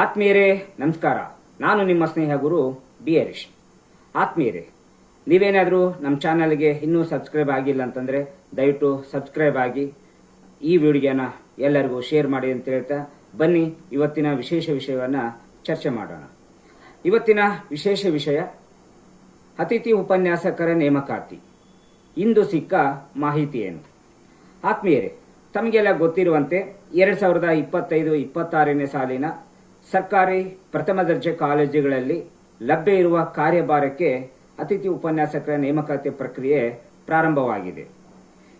ಆತ್ಮೀಯರೇ, ನಮಸ್ಕಾರ. ನಾನು ನಿಮ್ಮ ಸ್ನೇಹ ಗುರು ಬಿ ಹರೀಶ್ ಆತ್ಮೀಯರೇ, ನೀವೇನಾದರೂ ನಮ್ಮ ಚಾನಲ್ಗೆ ಇನ್ನೂ ಸಬ್ಸ್ಕ್ರೈಬ್ ಆಗಿಲ್ಲ ಅಂತಂದರೆ ದಯವಿಟ್ಟು ಸಬ್ಸ್ಕ್ರೈಬ್ ಆಗಿ ಈ ವಿಡಿಯೋನ ಎಲ್ಲರಿಗೂ ಶೇರ್ ಮಾಡಿ ಅಂತ ಹೇಳ್ತಾ ಬನ್ನಿ, ಇವತ್ತಿನ ವಿಶೇಷ ವಿಷಯವನ್ನು ಚರ್ಚೆ ಮಾಡೋಣ. ಇವತ್ತಿನ ವಿಶೇಷ ವಿಷಯ, ಅತಿಥಿ ಉಪನ್ಯಾಸಕರ ನೇಮಕಾತಿ. ಇಂದು ಸಿಕ್ಕ ಮಾಹಿತಿ ಏನು? ಆತ್ಮೀಯರೇ, ತಮಗೆಲ್ಲ ಗೊತ್ತಿರುವಂತೆ ಎರಡು ಸಾವಿರದ ಇಪ್ಪತ್ತೈದು, ಇಪ್ಪತ್ತಾರನೇ ಸಾಲಿನ ಸರ್ಕಾರಿ ಪ್ರಥಮ ದರ್ಜೆ ಕಾಲೇಜುಗಳಲ್ಲಿ ಲಭ್ಯ ಇರುವ ಕಾರ್ಯಭಾರಕ್ಕೆ ಅತಿಥಿ ಉಪನ್ಯಾಸಕರ ನೇಮಕಾತಿ ಪ್ರಕ್ರಿಯೆ ಪ್ರಾರಂಭವಾಗಿದೆ.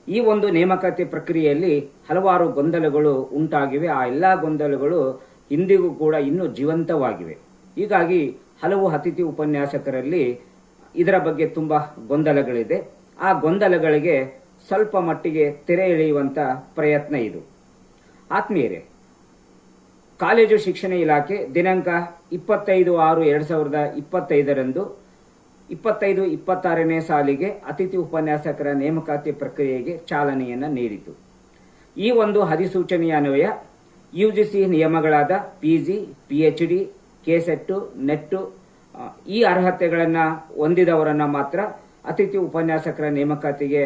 ಈ ಒಂದು ನೇಮಕಾತಿ ಪ್ರಕ್ರಿಯೆಯಲ್ಲಿ ಹಲವಾರು ಗೊಂದಲಗಳು ಉಂಟಾಗಿವೆ. ಆ ಎಲ್ಲ ಗೊಂದಲಗಳು ಇಂದಿಗೂ ಕೂಡ ಇನ್ನೂ ಜೀವಂತವಾಗಿವೆ. ಹೀಗಾಗಿ ಹಲವು ಅತಿಥಿ ಉಪನ್ಯಾಸಕರಲ್ಲಿ ಇದರ ಬಗ್ಗೆ ತುಂಬ ಗೊಂದಲಗಳಿದೆ. ಆ ಗೊಂದಲಗಳಿಗೆ ಸ್ವಲ್ಪ ಮಟ್ಟಿಗೆ ತೆರೆ ಎಳೆಯುವಂಥ ಪ್ರಯತ್ನ ಇದು. ಆತ್ಮೀಯರೇ ಕಾಲೇಜು ಶಿಕ್ಷಣ ಇಲಾಖೆ ದಿನಾಂಕ ಇಪ್ಪತ್ತೈದು ಆರು ಎರಡು ಸಾವಿರದ ಇಪ್ಪತ್ತೈದರಂದು ಇಪ್ಪತ್ತೈದು ಇಪ್ಪತ್ತಾರನೇ ಸಾಲಿಗೆ ಅತಿಥಿ ಉಪನ್ಯಾಸಕರ ನೇಮಕಾತಿ ಪ್ರಕ್ರಿಯೆಗೆ ಚಾಲನೆಯನ್ನು ನೀಡಿತು. ಈ ಒಂದು ಅಧಿಸೂಚನೆಯ ಅನ್ವಯ ಯುಜಿಸಿ ನಿಯಮಗಳಾದ ಪಿಜಿ, ಪಿಎಚ್ಡಿ, ಕೆಸೆಟ್ಟು, ನೆಟ್ಟು ಈ ಅರ್ಹತೆಗಳನ್ನು ಹೊಂದಿದವರನ್ನು ಮಾತ್ರ ಅತಿಥಿ ಉಪನ್ಯಾಸಕರ ನೇಮಕಾತಿಗೆ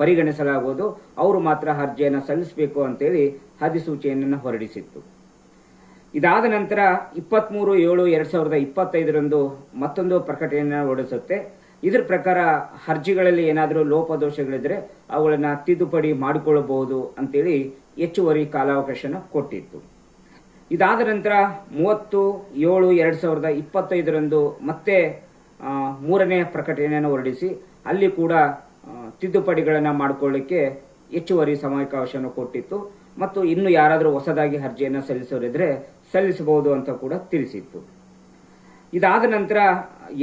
ಪರಿಗಣಿಸಲಾಗುವುದು. ಅವರು ಮಾತ್ರ ಅರ್ಜಿಯನ್ನು ಸಲ್ಲಿಸಬೇಕು ಅಂತೇಳಿ ಅಧಿಸೂಚನೆಯನ್ನು ಹೊರಡಿಸಿತ್ತು. ಇದಾದ ನಂತರ ಇಪ್ಪತ್ತ್ಮೂರು ಏಳು, ಎರಡು ಸಾವಿರದ ಇಪ್ಪತ್ತೈದರಂದು ಮತ್ತೊಂದು ಪ್ರಕಟಣೆಯನ್ನು ಹೊರಡಿಸುತ್ತೆ. ಇದರ ಪ್ರಕಾರ ಅರ್ಜಿಗಳಲ್ಲಿ ಏನಾದರೂ ಲೋಪದೋಷಗಳಿದ್ರೆ ಅವುಗಳನ್ನು ತಿದ್ದುಪಡಿ ಮಾಡಿಕೊಳ್ಳಬಹುದು ಅಂತೇಳಿ ಹೆಚ್ಚುವರಿ ಕಾಲಾವಕಾಶನ ಕೊಟ್ಟಿತ್ತು. ಇದಾದ ನಂತರ ಮೂವತ್ತು, ಏಳು, ಎರಡು ಸಾವಿರದ ಇಪ್ಪತ್ತೈದರಂದು ಮತ್ತೆ ಮೂರನೇ ಪ್ರಕಟಣೆಯನ್ನು ಹೊರಡಿಸಿ ಅಲ್ಲಿ ಕೂಡ ತಿದ್ದುಪಡಿಗಳನ್ನು ಮಾಡಿಕೊಳ್ಳಿಕ್ಕೆ ಹೆಚ್ಚುವರಿ ಸಮಯಾವಕಾಶವನ್ನು ಕೊಟ್ಟಿತ್ತು ಮತ್ತು ಇನ್ನು ಯಾರಾದರೂ ಹೊಸದಾಗಿ ಅರ್ಜಿಯನ್ನು ಸಲ್ಲಿಸೋರಿದ್ರೆ ಸಲ್ಲಿಸಬಹುದು ಅಂತ ಕೂಡ ತಿಳಿಸಿತ್ತು. ಇದಾದ ನಂತರ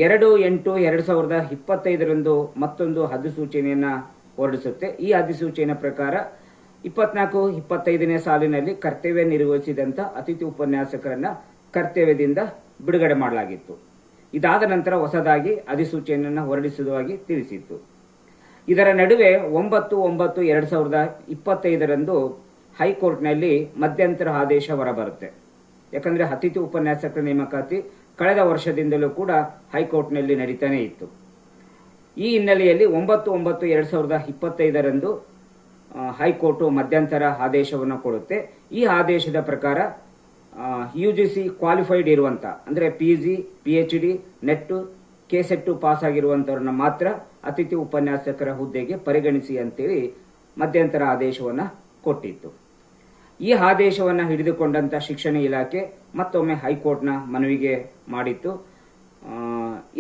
ಎರಡು ಎಂಟು ಎರಡು ಸಾವಿರದ ಇಪ್ಪತ್ತೈದರಂದು ಮತ್ತೊಂದು ಅಧಿಸೂಚನೆಯನ್ನು ಹೊರಡಿಸುತ್ತೆ. ಈ ಅಧಿಸೂಚನೆ ಪ್ರಕಾರ ಇಪ್ಪತ್ನಾಲ್ಕು ಇಪ್ಪತ್ತೈದನೇ ಸಾಲಿನಲ್ಲಿ ಕರ್ತವ್ಯ ನಿರ್ವಹಿಸಿದಂಥ ಅತಿಥಿ ಉಪನ್ಯಾಸಕರನ್ನು ಕರ್ತವ್ಯದಿಂದ ಬಿಡುಗಡೆ ಮಾಡಲಾಗಿತ್ತು. ಇದಾದ ನಂತರ ಹೊಸದಾಗಿ ಅಧಿಸೂಚನೆಯನ್ನು ಹೊರಡಿಸುವುದಾಗಿ ತಿಳಿಸಿತ್ತು. ಇದರ ನಡುವೆ ಒಂಬತ್ತು ಒಂಬತ್ತು ಎರಡು ಸಾವಿರದ ಇಪ್ಪತ್ತೈದರಂದು ಹೈಕೋರ್ಟ್ನಲ್ಲಿ ಮಧ್ಯಂತರ ಆದೇಶ ಹೊರಬರುತ್ತೆ. ಯಾಕಂದ್ರೆ ಅತಿಥಿ ಉಪನ್ಯಾಸಕರ ನೇಮಕಾತಿ ಕಳೆದ ವರ್ಷದಿಂದಲೂ ಕೂಡ ಹೈಕೋರ್ಟ್ನಲ್ಲಿ ನಡೀತಾನೆ ಇತ್ತು. ಈ ಹಿನ್ನೆಲೆಯಲ್ಲಿ ಒಂಬತ್ತು ಒಂಬತ್ತು ಎರಡು ಸಾವಿರದ ಇಪ್ಪತ್ತೈದರಂದು ಹೈಕೋರ್ಟು ಮಧ್ಯಂತರ ಆದೇಶವನ್ನು ಕೊಡುತ್ತೆ. ಈ ಆದೇಶದ ಪ್ರಕಾರ ಯು ಜಿ ಸಿ ಕ್ವಾಲಿಫೈಡ್ ಇರುವಂತ, ಅಂದ್ರೆ P G, P H D NET KSET pass ಆಗಿರುವಂತವ್ರನ್ನ ಮಾತ್ರ ಅತಿಥಿ ಉಪನ್ಯಾಸಕರ ಹುದ್ದೆಗೆ ಪರಿಗಣಿಸಿ ಅಂತೇಳಿ ಮಧ್ಯಂತರ ಆದೇಶವನ್ನ ಕೊಟ್ಟಿತ್ತು. ಈ ಆದೇಶವನ್ನ ಹಿಡಿದುಕೊಂಡಂತ ಶಿಕ್ಷಣ ಇಲಾಖೆ ಮತ್ತೊಮ್ಮೆ ಹೈಕೋರ್ಟ್ನ ಮನವಿಗೆ ಮಾಡಿತ್ತು.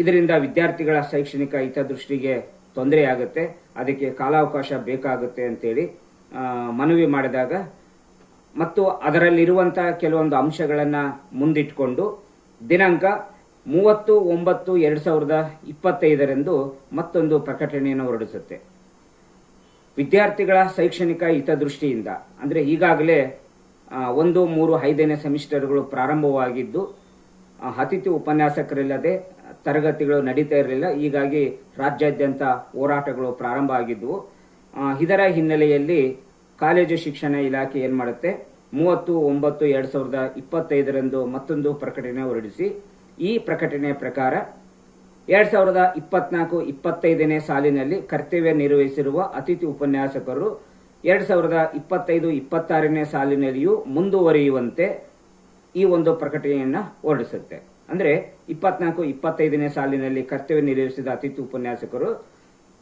ಇದರಿಂದ ವಿದ್ಯಾರ್ಥಿಗಳ ಶೈಕ್ಷಣಿಕ ಹಿತದೃಷ್ಟಿಗೆ ತೊಂದರೆಯಾಗುತ್ತೆ. ಅದಕ್ಕೆ ಕಾಲಾವಕಾಶ ಬೇಕಾಗುತ್ತೆ ಅಂತೇಳಿ ಮನವಿ ಮಾಡಿದಾಗ ಮತ್ತು ಅದರಲ್ಲಿರುವಂತಹ ಕೆಲವೊಂದು ಅಂಶಗಳನ್ನು ಮುಂದಿಟ್ಕೊಂಡು ದಿನಾಂಕ ಮೂವತ್ತು, ಒಂಬತ್ತು, ಎರಡು ಸಾವಿರದ ಇಪ್ಪತ್ತೈದರಂದು ಮತ್ತೊಂದು ಪ್ರಕಟಣೆಯನ್ನು ಹೊರಡಿಸುತ್ತೆ. ವಿದ್ಯಾರ್ಥಿಗಳ ಶೈಕ್ಷಣಿಕ ಹಿತದೃಷ್ಟಿಯಿಂದ, ಅಂದ್ರೆ ಈಗಾಗಲೇ ಒಂದು, ಮೂರು, ಐದನೇ ಸೆಮಿಸ್ಟರ್ಗಳು ಪ್ರಾರಂಭವಾಗಿದ್ದು ಅತಿಥಿ ಉಪನ್ಯಾಸಕರಿಲ್ಲದೆ ತರಗತಿಗಳು ನಡೀತಾ ಇರಲಿಲ್ಲ. ಹೀಗಾಗಿ ರಾಜ್ಯಾದ್ಯಂತ ಹೋರಾಟಗಳು ಪ್ರಾರಂಭ ಆಗಿದ್ವು. ಇದರ ಹಿನ್ನೆಲೆಯಲ್ಲಿ ಕಾಲೇಜು ಶಿಕ್ಷಣ ಇಲಾಖೆ ಏನು ಮಾಡುತ್ತೆ? ಮೂವತ್ತು, ಒಂಬತ್ತು, ಎರಡು ಸಾವಿರದ ಇಪ್ಪತ್ತೈದರಂದು ಮತ್ತೊಂದು ಪ್ರಕಟಣೆ ಹೊರಡಿಸಿ ಈ ಪ್ರಕಟಣೆ ಪ್ರಕಾರ ಎರಡ್ ಸಾವಿರದ ಇಪ್ಪತ್ನಾಲ್ಕು ಇಪ್ಪತ್ತೈದನೇ ಸಾಲಿನಲ್ಲಿ ಕರ್ತವ್ಯ ನಿರ್ವಹಿಸಿರುವ ಅತಿಥಿ ಉಪನ್ಯಾಸಕರು ಎರಡ್ ಸಾವಿರದ ಇಪ್ಪತ್ತೈದು ಇಪ್ಪತ್ತಾರನೇ ಸಾಲಿನಲ್ಲಿಯೂ ಮುಂದುವರಿಯುವಂತೆ ಈ ಒಂದು ಪ್ರಕಟಣೆಯನ್ನ ಹೊರಡಿಸುತ್ತೆ. ಅಂದ್ರೆ ಇಪ್ಪತ್ನಾಲ್ಕು ಇಪ್ಪತ್ತೈದನೇ ಸಾಲಿನಲ್ಲಿ ಕರ್ತವ್ಯ ನಿರ್ವಹಿಸಿದ ಅತಿಥಿ ಉಪನ್ಯಾಸಕರು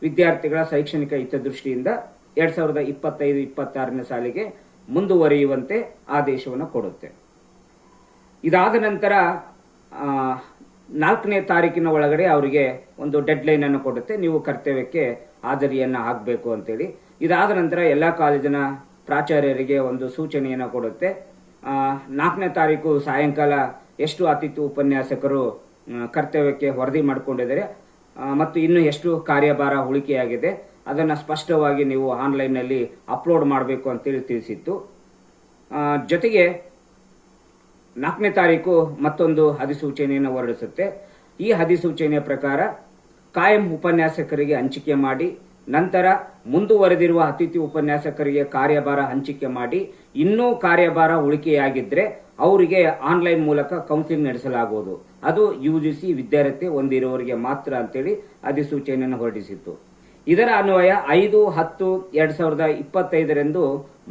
ವಿದ್ಯಾರ್ಥಿಗಳ ಶೈಕ್ಷಣಿಕ ಹಿತದೃಷ್ಟಿಯಿಂದ ಎರಡ್ ಸಾವಿರದ ಇಪ್ಪತ್ತೈದು ಇಪ್ಪತ್ತಾರನೇ ಸಾಲಿಗೆ ಮುಂದುವರಿಯುವಂತೆ ಆದೇಶವನ್ನು ಕೊಡುತ್ತೆ. ಇದಾದ ನಂತರ ನಾಲ್ಕನೇ ತಾರೀಕಿನ ಒಳಗಡೆ ಅವರಿಗೆ ಒಂದು ಡೆಡ್ ಲೈನ್ ಅನ್ನು ಕೊಡುತ್ತೆ. ನೀವು ಕರ್ತವ್ಯಕ್ಕೆ ಹಾಜರಿಯನ್ನು ಆಗಬೇಕು ಅಂತೇಳಿ. ಇದಾದ ನಂತರ ಎಲ್ಲ ಕಾಲೇಜಿನ ಪ್ರಾಚಾರ್ಯರಿಗೆ ಒಂದು ಸೂಚನೆಯನ್ನು ಕೊಡುತ್ತೆ. ನಾಲ್ಕನೇ ತಾರೀಕು ಸಾಯಂಕಾಲ ಎಷ್ಟು ಅತಿಥಿ ಉಪನ್ಯಾಸಕರು ಕರ್ತವ್ಯಕ್ಕೆ ವರದಿ ಮಾಡಿಕೊಂಡಿದ್ದಾರೆ ಮತ್ತು ಇನ್ನು ಎಷ್ಟು ಕಾರ್ಯಭಾರ ಉಳಿಕೆಯಾಗಿದೆ ಅದನ್ನು ಸ್ಪಷ್ಟವಾಗಿ ನೀವು ಆನ್ಲೈನ್ನಲ್ಲಿ ಅಪ್ಲೋಡ್ ಮಾಡಬೇಕು ಅಂತೇಳಿ ತಿಳಿಸಿತ್ತು. ಜೊತೆಗೆ ನಾಲ್ಕನೇ ತಾರೀಕು ಮತ್ತೊಂದು ಅಧಿಸೂಚನೆಯನ್ನು ಹೊರಡಿಸುತ್ತೆ. ಈ ಅಧಿಸೂಚನೆಯ ಪ್ರಕಾರ ಕಾಯಂ ಉಪನ್ಯಾಸಕರಿಗೆ ಹಂಚಿಕೆ ಮಾಡಿ, ನಂತರ ಮುಂದುವರೆದಿರುವ ಅತಿಥಿ ಉಪನ್ಯಾಸಕರಿಗೆ ಕಾರ್ಯಭಾರ ಹಂಚಿಕೆ ಮಾಡಿ, ಇನ್ನೂ ಕಾರ್ಯಭಾರ ಉಳಿಕೆಯಾಗಿದ್ರೆ ಅವರಿಗೆ ಆನ್ಲೈನ್ ಮೂಲಕ ಕೌನ್ಸಿಲಿಂಗ್ ನಡೆಸಲಾಗುವುದು. ಅದು ಯು ಜಿ ಸಿ ವಿದ್ಯಾರ್ಥಿ ಹೊಂದಿರುವವರಿಗೆ ಮಾತ್ರ ಅಂತೇಳಿ ಅಧಿಸೂಚನೆಯನ್ನು ಹೊರಡಿಸಿತ್ತು. ಇದರ ಅನ್ವಯ ಐದು, ಹತ್ತು, ಎರಡ್ ಸಾವಿರದ ಇಪ್ಪತ್ತೈದರಂದು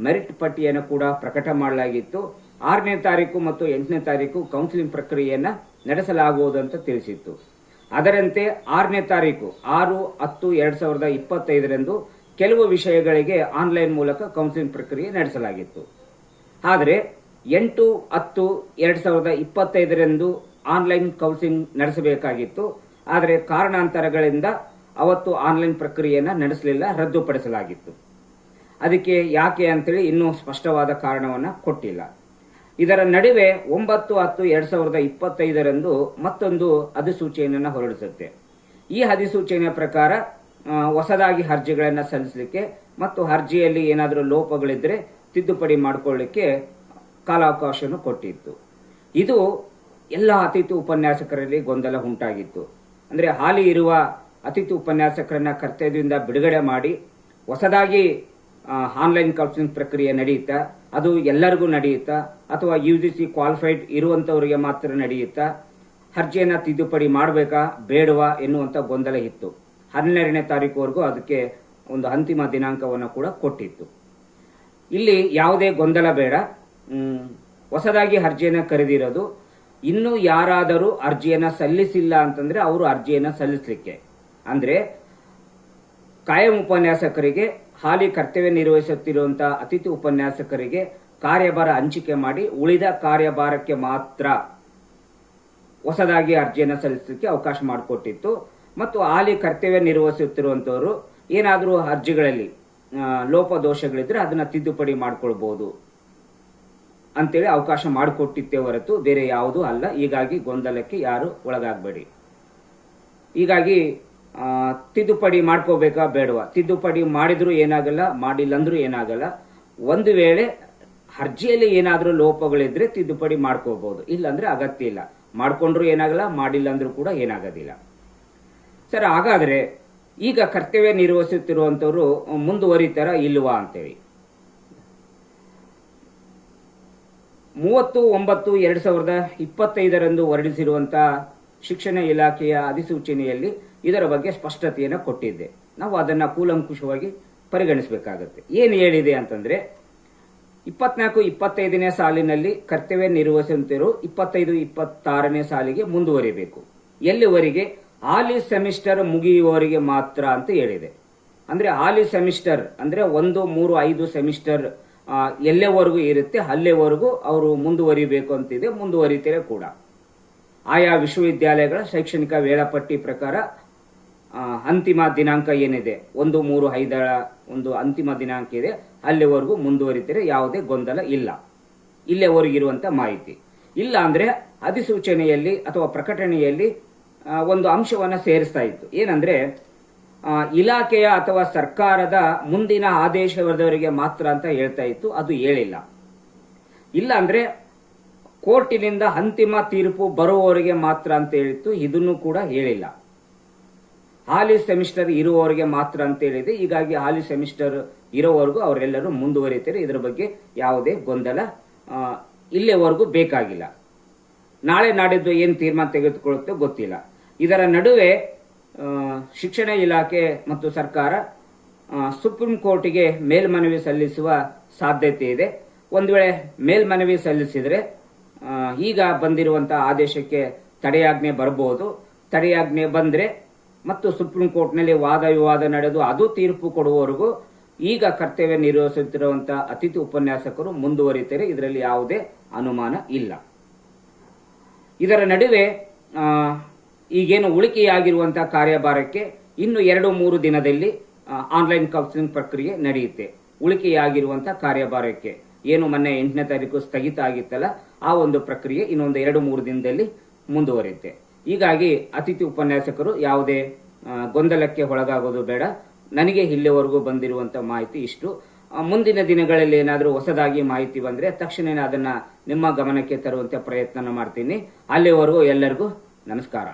ಮೆರಿಟ್ ಪಟ್ಟಿಯನ್ನು ಕೂಡ ಪ್ರಕಟ ಮಾಡಲಾಗಿತ್ತು. ಆರನೇ ತಾರೀಕು ಮತ್ತು ಎಂಟನೇ ತಾರೀಕು ಕೌನ್ಸಿಲಿಂಗ್ ಪ್ರಕ್ರಿಯೆಯನ್ನು ನಡೆಸಲಾಗುವುದು ಅಂತ ತಿಳಿಸಿತ್ತು. ಅದರಂತೆ ಆರನೇ ತಾರೀಕು ಆರು, ಹತ್ತು, ಎರಡು ಸಾವಿರದ ಇಪ್ಪತ್ತೈದರಂದು ಕೆಲವು ವಿಷಯಗಳಿಗೆ ಆನ್ಲೈನ್ ಮೂಲಕ ಕೌನ್ಸಿಲಿಂಗ್ ಪ್ರಕ್ರಿಯೆ ನಡೆಸಲಾಗಿತ್ತು. ಆದರೆ ಎಂಟು, ಹತ್ತು, ಎರಡು ಸಾವಿರದ ಇಪ್ಪತ್ತೈದರಂದು ಆನ್ಲೈನ್ ಕೌನ್ಸಿಲಿಂಗ್ ನಡೆಸಬೇಕಾಗಿತ್ತು. ಆದರೆ ಕಾರಣಾಂತರಗಳಿಂದ ಅವತ್ತು ಆನ್ಲೈನ್ ಪ್ರಕ್ರಿಯೆಯನ್ನು ನಡೆಸಲಿಲ್ಲ, ರದ್ದುಪಡಿಸಲಾಗಿತ್ತು. ಅದಕ್ಕೆ ಯಾಕೆ ಅಂತೇಳಿ ಇನ್ನೂ ಸ್ಪಷ್ಟವಾದ ಕಾರಣವನ್ನು ಕೊಟ್ಟಿಲ್ಲ. ಇದರ ನಡುವೆ ಒಂಬತ್ತು ಹತ್ತು ಎರಡ್ ಸಾವಿರದ ಇಪ್ಪತ್ತೈದರಂದು ಮತ್ತೊಂದು ಅಧಿಸೂಚನೆಯನ್ನು ಹೊರಡಿಸುತ್ತೆ. ಈ ಅಧಿಸೂಚನೆಯ ಪ್ರಕಾರ ಹೊಸದಾಗಿ ಅರ್ಜಿಗಳನ್ನು ಸಲ್ಲಿಸಲಿಕ್ಕೆ ಮತ್ತು ಅರ್ಜಿಯಲ್ಲಿ ಏನಾದರೂ ಲೋಪಗಳಿದ್ರೆ ತಿದ್ದುಪಡಿ ಮಾಡಿಕೊಳ್ಳಿಕ್ಕೆ ಕಾಲಾವಕಾಶವನ್ನು ಕೊಟ್ಟಿತ್ತು. ಇದು ಎಲ್ಲ ಅತಿಥಿ ಉಪನ್ಯಾಸಕರಲ್ಲಿ ಗೊಂದಲ ಉಂಟಾಗಿತ್ತು. ಅಂದ್ರೆ ಹಾಲಿ ಇರುವ ಅತಿಥಿ ಉಪನ್ಯಾಸಕರನ್ನ ಕರ್ತವ್ಯದಿಂದ ಬಿಡುಗಡೆ ಮಾಡಿ, ಹೊಸದಾಗಿ ಆನ್ಲೈನ್ ಕೌನ್ಸಿಲಿಂಗ್ ಪ್ರಕ್ರಿಯೆ ನಡೆಯುತ್ತಾ, ಅದು ಎಲ್ಲರಿಗೂ ನಡೆಯುತ್ತಾ, ಅಥವಾ ಯು ಜಿ ಸಿ ಕ್ವಾಲಿಫೈಡ್ ಇರುವಂತವರಿಗೆ ಮಾತ್ರ ನಡೆಯುತ್ತಾ, ಅರ್ಜಿಯನ್ನ ತಿದ್ದುಪಡಿ ಮಾಡಬೇಕಾ, ಬೇಡವಾ ಎನ್ನುವಂತ ಗೊಂದಲ ಇತ್ತು. ಹನ್ನೆರಡನೇ ತಾರೀಕುವರೆಗೂ ಅದಕ್ಕೆ ಒಂದು ಅಂತಿಮ ದಿನಾಂಕವನ್ನು ಕೂಡ ಕೊಟ್ಟಿತ್ತು. ಇಲ್ಲಿ ಯಾವುದೇ ಗೊಂದಲ ಬೇಡ. ಹೊಸದಾಗಿ ಅರ್ಜಿಯನ್ನ ಕರೆದಿರೋದು, ಇನ್ನು ಯಾರಾದರೂ ಅರ್ಜಿಯನ್ನ ಸಲ್ಲಿಸಿಲ್ಲ ಅಂತಂದ್ರೆ ಅವರು ಅರ್ಜಿಯನ್ನ ಸಲ್ಲಿಸಲಿಕ್ಕೆ. ಅಂದ್ರೆ, ಕಾಯಂ ಉಪನ್ಯಾಸಕರಿಗೆ ಹಾಲಿ ಕರ್ತವ್ಯ ನಿರ್ವಹಿಸುತ್ತಿರುವಂತಹ ಅತಿಥಿ ಉಪನ್ಯಾಸಕರಿಗೆ ಕಾರ್ಯಭಾರ ಹಂಚಿಕೆ ಮಾಡಿ ಉಳಿದ ಕಾರ್ಯಭಾರಕ್ಕೆ ಮಾತ್ರ ಹೊಸದಾಗಿ ಅರ್ಜಿಯನ್ನು ಸಲ್ಲಿಸಲಿಕ್ಕೆ ಅವಕಾಶ ಮಾಡಿಕೊಟ್ಟಿತ್ತು. ಮತ್ತು ಹಾಲಿ ಕರ್ತವ್ಯ ನಿರ್ವಹಿಸುತ್ತಿರುವಂತವರು ಏನಾದರೂ ಅರ್ಜಿಗಳಲ್ಲಿ ಲೋಪದೋಷಗಳಿದ್ರೆ ಅದನ್ನ ತಿದ್ದುಪಡಿ ಮಾಡಿಕೊಳ್ಬಹುದು ಅಂತೇಳಿ ಅವಕಾಶ ಮಾಡಿಕೊಟ್ಟಿತ್ತೇ ಹೊರತು ಬೇರೆ ಯಾವುದೂ ಅಲ್ಲ. ಹೀಗಾಗಿ ಗೊಂದಲಕ್ಕೆ ಯಾರು ಒಳಗಾಗಬೇಡಿ. ಹೀಗಾಗಿ ತಿದ್ದುಪಡಿ ಮಾಡ್ಕೋಬೇಕಾ ಬೇಡವಾ? ತಿದ್ದುಪಡಿ ಮಾಡಿದ್ರು ಏನಾಗಲ್ಲ ಮಾಡಿಲ್ಲ ಅಂದ್ರೂ ಏನಾಗಲ್ಲ. ಒಂದು ವೇಳೆ ಅರ್ಜಿಯಲ್ಲಿ ಏನಾದರೂ ಲೋಪಗಳಿದ್ರೆ ತಿದ್ದುಪಡಿ ಮಾಡ್ಕೋಬಹುದು. ಇಲ್ಲಾಂದ್ರೆ ಅಗತ್ಯ ಇಲ್ಲ. ಮಾಡ್ಕೊಂಡ್ರು ಏನಾಗಲ್ಲ ಮಾಡಿಲ್ಲ ಅಂದ್ರೂ ಕೂಡ ಏನಾಗೋದಿಲ್ಲ. ಸರ್, ಹಾಗಾದ್ರೆ ಈಗ ಕರ್ತವ್ಯ ನಿರ್ವಹಿಸುತ್ತಿರುವಂತವರು ಮುಂದುವರಿತಾರ ಇಲ್ವಾ ಅಂತೇಳಿ. ಮೂವತ್ತು ಒಂಬತ್ತು ಎರಡ್ ಸಾವಿರದ ಇಪ್ಪತ್ತೈದರಂದು ಹೊರಡಿಸಿರುವಂತಹ ಶಿಕ್ಷಣ ಇಲಾಖೆಯ ಅಧಿಸೂಚನೆಯಲ್ಲಿ ಇದರ ಬಗ್ಗೆ ಸ್ಪಷ್ಟತೆಯನ್ನು ಕೊಟ್ಟಿದ್ದೆ. ನಾವು ಅದನ್ನು ಕೂಲಂಕುಷವಾಗಿ ಪರಿಗಣಿಸಬೇಕಾಗತ್ತೆ. ಏನು ಹೇಳಿದೆ ಅಂತಂದ್ರೆ, ಇಪ್ಪತ್ನಾಲ್ಕು, ಇಪ್ಪತ್ತೈದನೇ ಸಾಲಿನಲ್ಲಿ ಕರ್ತವ್ಯ ನಿರ್ವಹಿಸುತ್ತಿರು ಇಪ್ಪತ್ತೈದು, ಇಪ್ಪತ್ತಾರನೇ ಸಾಲಿಗೆ ಮುಂದುವರಿಬೇಕು. ಎಲ್ಲಿವರೆಗೆ? ಹಾಲಿ ಸೆಮಿಸ್ಟರ್ ಮುಗಿಯುವವರೆಗೆ ಮಾತ್ರ ಅಂತ ಹೇಳಿದೆ. ಅಂದ್ರೆ ಹಾಲಿ ಸೆಮಿಸ್ಟರ್, ಅಂದ್ರೆ ಒಂದು, ಮೂರು, ಐದು ಸೆಮಿಸ್ಟರ್ ಎಲ್ಲೆವರೆಗೂ ಇರುತ್ತೆ, ಅಲ್ಲೇವರೆಗೂ ಅವರು ಮುಂದುವರಿಬೇಕು ಅಂತಿದೆ ಮುಂದುವರಿತಾರೆ ಕೂಡ. ಆಯಾ ವಿಶ್ವವಿದ್ಯಾಲಯಗಳ ಶೈಕ್ಷಣಿಕ ವೇಳಾಪಟ್ಟಿ ಪ್ರಕಾರ ಅಂತಿಮ ದಿನಾಂಕ ಏನಿದೆ? ಒಂದು, ಮೂರು, ಐದರ ಒಂದು ಅಂತಿಮ ದಿನಾಂಕ ಇದೆ. ಅಲ್ಲಿವರೆಗೂ ಮುಂದುವರಿತರೆ ಯಾವುದೇ ಗೊಂದಲ ಇಲ್ಲ. ಇಲ್ಲಿವರೆಗೂ ಇರುವಂತ ಮಾಹಿತಿ. ಇಲ್ಲ ಅಂದ್ರೆ ಅಧಿಸೂಚನೆಯಲ್ಲಿ ಅಥವಾ ಪ್ರಕಟಣೆಯಲ್ಲಿ ಒಂದು ಅಂಶವನ್ನ ಸೇರಿಸ್ತಾ ಇತ್ತು. ಏನಂದ್ರೆ ಇಲಾಖೆಯ ಅಥವಾ ಸರ್ಕಾರದ ಮುಂದಿನ ಆದೇಶವರದವರಿಗೆ ಮಾತ್ರ ಅಂತ ಹೇಳ್ತಾ ಇತ್ತು. ಅದು ಹೇಳಿಲ್ಲ. ಇಲ್ಲ ಅಂದ್ರೆ ಕೋರ್ಟಿನಿಂದ ಅಂತಿಮ ತೀರ್ಪು ಬರುವವರಿಗೆ ಮಾತ್ರ ಅಂತ ಹೇಳಿತ್ತು ಇದನ್ನು ಕೂಡ ಹೇಳಿಲ್ಲ. ಹಾಲಿ ಸೆಮಿಸ್ಟರ್ ಇರುವವರಿಗೆ ಮಾತ್ರ ಅಂತ ಹೇಳಿದೆ. ಹೀಗಾಗಿ ಹಾಲಿ ಸೆಮಿಸ್ಟರ್ ಇರೋವರೆಗೂ ಅವರೆಲ್ಲರೂ ಮುಂದುವರಿತಾರೆ. ಇದರ ಬಗ್ಗೆ ಯಾವುದೇ ಗೊಂದಲ ಇಲ್ಲಿವರೆಗೂ ಬೇಕಾಗಿಲ್ಲ. ನಾಳೆ ನಾಡಿದ್ದು ಏನು ತೀರ್ಮಾನ ತೆಗೆದುಕೊಳ್ಳುತ್ತೋ ಗೊತ್ತಿಲ್ಲ. ಇದರ ನಡುವೆ ಶಿಕ್ಷಣ ಇಲಾಖೆ ಮತ್ತು ಸರ್ಕಾರ ಸುಪ್ರೀಂ ಕೋರ್ಟಿಗೆ ಮೇಲ್ಮನವಿ ಸಲ್ಲಿಸುವ ಸಾಧ್ಯತೆ ಇದೆ. ಒಂದು ವೇಳೆ ಮೇಲ್ಮನವಿ ಸಲ್ಲಿಸಿದರೆ ಈಗ ಬಂದಿರುವಂತಹ ಆದೇಶಕ್ಕೆ ತಡೆಯಾಜ್ಞೆ ಬರಬಹುದು ತಡೆಯಾಜ್ಞೆ ಬಂದ್ರೆ ಮತ್ತು ಸುಪ್ರೀಂ ಕೋರ್ಟ್ನಲ್ಲಿ ವಾದ ವಿವಾದ ನಡೆದು ಅದು ತೀರ್ಪು ಕೊಡುವವರೆಗೂ ಈಗ ಕರ್ತವ್ಯ ನಿರ್ವಹಿಸುತ್ತಿರುವಂತಹ ಅತಿಥಿ ಉಪನ್ಯಾಸಕರು ಮುಂದುವರಿತಾರೆ ಇದರಲ್ಲಿ ಯಾವುದೇ ಅನುಮಾನ ಇಲ್ಲ. ಇದರ ನಡುವೆ ಈಗೇನು ಉಳಿಕೆಯಾಗಿರುವಂತಹ ಕಾರ್ಯಭಾರಕ್ಕೆ ಇನ್ನು ಎರಡು ಮೂರು ದಿನದಲ್ಲಿ ಆನ್ಲೈನ್ ಕೌನ್ಸಿಲಿಂಗ್ ಪ್ರಕ್ರಿಯೆ ನಡೆಯುತ್ತೆ. ಉಳಿಕೆಯಾಗಿರುವಂತಹ ಕಾರ್ಯಭಾರಕ್ಕೆ ಏನು ಮೊನ್ನೆ ಎಂಟನೇ ತಾರೀಕು ಸ್ಥಗಿತ ಆಗಿತ್ತಲ್ಲ, ಆ ಒಂದು ಪ್ರಕ್ರಿಯೆ ಇನ್ನೊಂದು ಎರಡು ಮೂರು ದಿನದಲ್ಲಿ ಮುಂದುವರಿಯುತ್ತೆ. ಹೀಗಾಗಿ ಅತಿಥಿ ಉಪನ್ಯಾಸಕರು ಯಾವುದೇ ಗೊಂದಲಕ್ಕೆ ಒಳಗಾಗೋದು ಬೇಡ. ನನಗೆ ಇಲ್ಲಿವರೆಗೂ ಬಂದಿರುವಂತಹ ಮಾಹಿತಿ ಇಷ್ಟು. ಮುಂದಿನ ದಿನಗಳಲ್ಲಿ ಏನಾದರೂ ಹೊಸದಾಗಿ ಮಾಹಿತಿ ಬಂದರೆ ತಕ್ಷಣ ಅದನ್ನು ನಿಮ್ಮ ಗಮನಕ್ಕೆ ತರುವಂತೆ ಪ್ರಯತ್ನ ಮಾಡ್ತೀನಿ. ಅಲ್ಲಿವರೆಗೂ ಎಲ್ಲರಿಗೂ ನಮಸ್ಕಾರ.